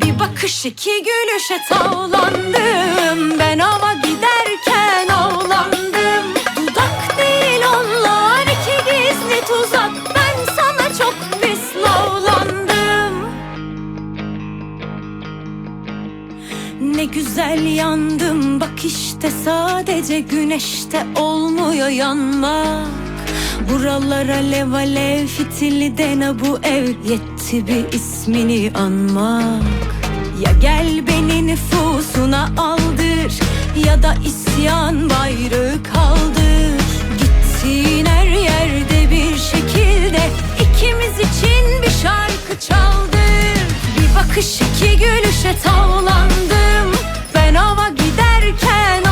Bir bakış iki gülüşe tavlandım Ben ava giderken avlandım. Dudak değil onlar iki gizli tuzak. Ben sana çok pis lavlandım Ne güzel yandım bak işte sadece güneşte olmuyor yanmak Buralara alev alev fitili dene bu ev. Yetti bir ismini anmak. Ya gel beni nüfusuna aldır ya da isyan bayrağı kaldır. Gittiğin her yerde bir şekilde ikimiz için bir şarkı çaldır. Bir bakış iki gülüşe tavlandım Ben ava giderken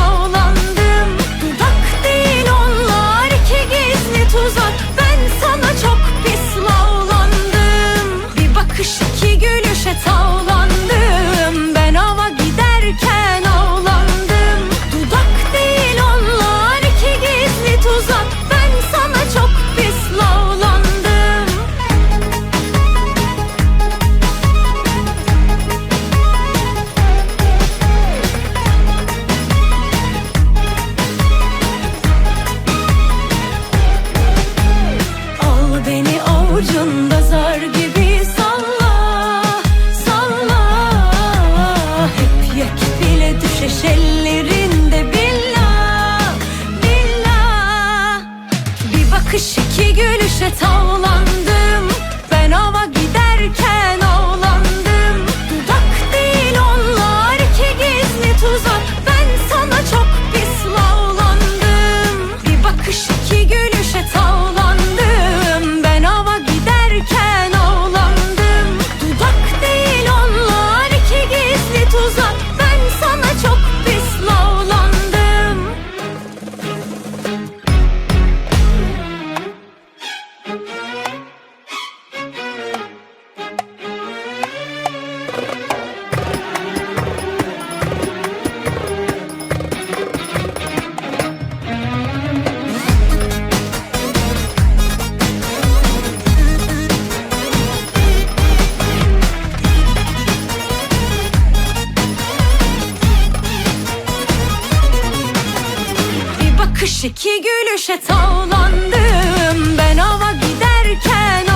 Bir bakış iki gülüşe tavlandım. Ben ava giderken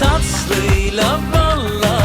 Tatlıyla balla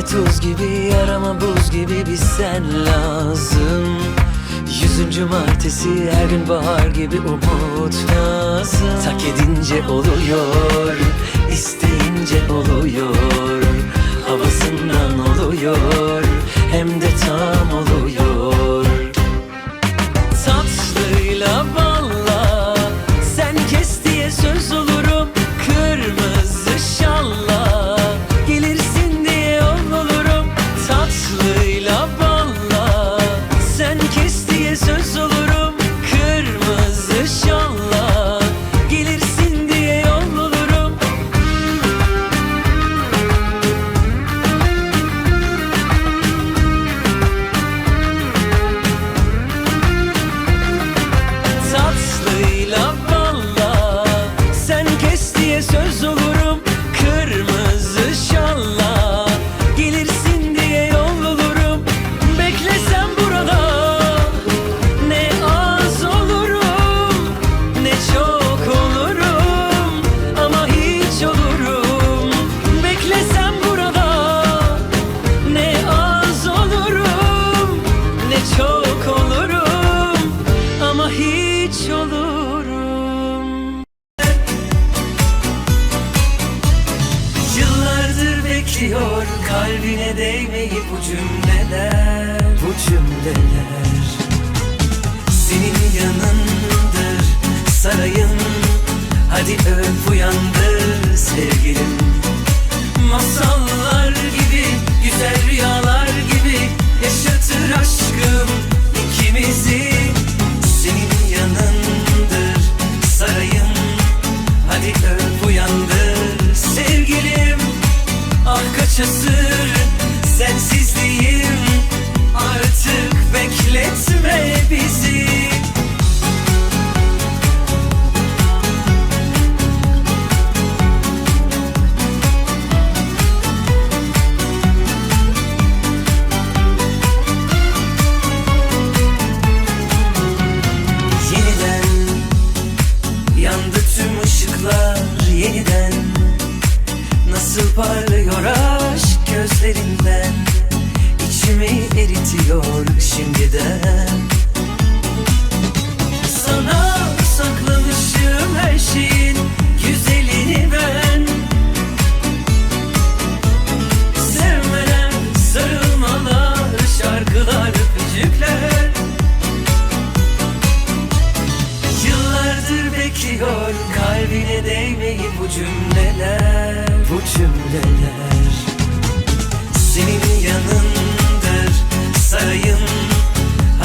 Tuz gibi yarama buz gibi bir sen lazım. Yüzüncü martesi her gün bahar gibi umut lazım. Tak edince oluyor, isteyince oluyor. Havasından oluyor kalbine değmeyi bu cümleler Bu cümleler Senin yanındır sarayın Hadi öp uyandır sevgilim. Masallar gibi, güzel rüyalar gibi Yaşatır aşkım ikimizi eritiyor şimdiden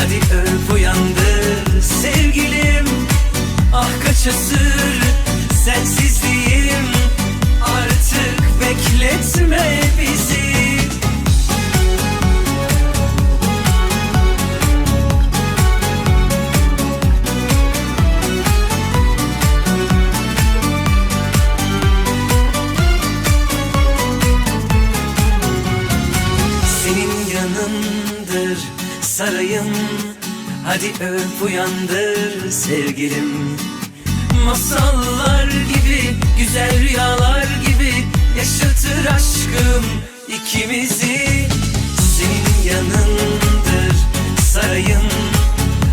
Hadi öp uyandır sevgilim. Ah kaç asır sensizliğim sarayım Hadi öp uyandır sevgilim. Masallar gibi, güzel rüyalar gibi Yaşatır aşkım ikimizi. Senin yanındır sarayım.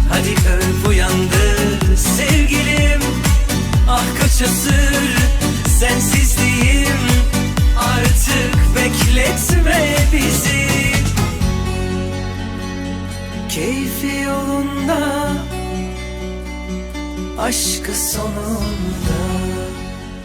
Hadi öp uyandır sevgilim. Ah kaç asır sensizliğim. Artık bekletme bizi Keyfi yolunda Aşkı sonunda